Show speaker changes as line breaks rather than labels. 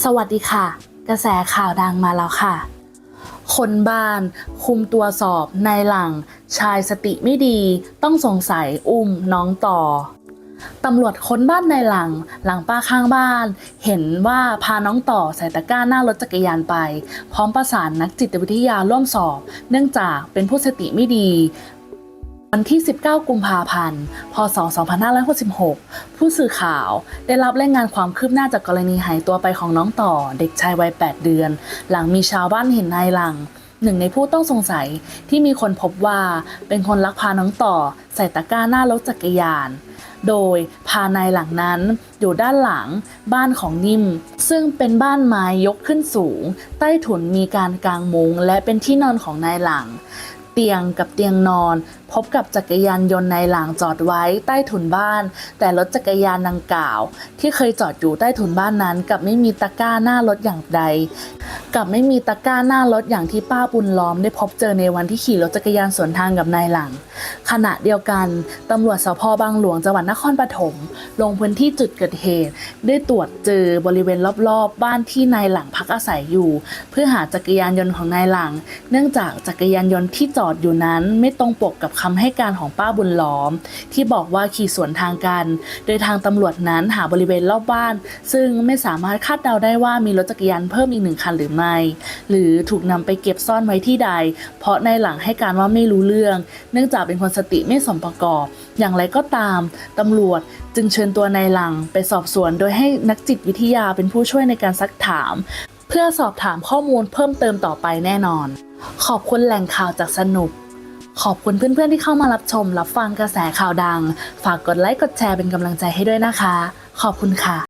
สวัสดีค่ะ กระแสข่าวดังมาแล้วค่ะ คนบ้านคุมตัวสอบนายหลัง ชายสติไม่ดี ต้องสงสัยอุ้มน้องต่อตำรวจค้นบ้านนายหลัง หลังป้าข้างบ้าน เห็นว่าพาน้องต่อใส่ตะกร้าหน้ารถจักรยานไป พร้อมประสานนักจิตวิทยาร่วมสอบ เนื่องจากเป็นผู้สติไม่ดี วันที่ 19 กุมภาพันธ์ พศ 2566 ผู้สื่อข่าวได้รับรายงานความคืบหน้าจากกรณีหายตัวไปของน้องต่อเด็กชายวัย 8 เดือน หลังมีชาวบ้านเห็นนายหลัง หนึ่งในผู้ต้องสงสัยที่มีคนพบว่าเป็นคนลักพาน้องต่อ ใส่ตะกร้าหน้ารถจักรยาน โดยพานายหลังนั้นอยู่ด้านหลังบ้านของนิ่ม ซึ่งเป็นบ้านไม้ยกขึ้นสูง ใต้ถุนมีการกางมุงและเป็นที่นอนของนายหลัง เตียงกับเตียงนอน พบกับจักรยานยนต์ในหลังจอดไว้ใต้ถุนบ้าน แต่รถจักรยานดังกล่าว ที่เคยจอดอยู่ใต้ถุนบ้านนั้นกลับไม่มีตะกร้าหน้ารถอย่างใด กับไม่มีตะกร้าหน้ารถอย่างที่ป้าบุญล้อมได้พบเจอในวันที่ขี่รถจักรยานสวนทางกับนายหลัง ขณะเดียวกันตำรวจสพบางหลวงจังหวัดนครปฐมลงพื้นที่จุดเกิดเหตุ ได้ตรวจเจอบริเวณรอบๆบ้านที่นายหลังพักอาศัยอยู่ เพื่อหาจักรยานยนต์ของนายหลัง เนื่องจากจักรยานยนต์ที่จอดอยู่นั้นไม่ตรงปกกับคำให้การของป้าบุญล้อม ที่บอกว่าขี่สวนทางกัน โดยทางตำรวจนั้นหาบริเวณรอบบ้าน ซึ่งไม่สามารถคาดเดาได้ว่ามีรถจักรยานเพิ่มอีกหนึ่งคันหรือไม่ หรือถูกนำไปเก็บซ่อนไว้ที่ใด เพราะนายหลังให้การว่าไม่รู้เรื่อง เนื่องจากเป็นคนสติไม่สมประกอบ อย่างไรก็ตามตำรวจจึงเชิญตัวนายหลังไปสอบสวนโดยให้นักจิตวิทยาเป็นผู้ช่วยในการซักถาม เพื่อสอบถามข้อมูลเพิ่มเติมต่อไปแน่นอน ขอบคุณแหล่งข่าวจากสนุก ขอบคุณเพื่อนๆที่เข้ามารับชม รับฟังกระแสข่าวดัง ฝากกดไลค์กดแชร์เป็นกำลังใจให้ด้วยนะคะ ขอบคุณค่ะ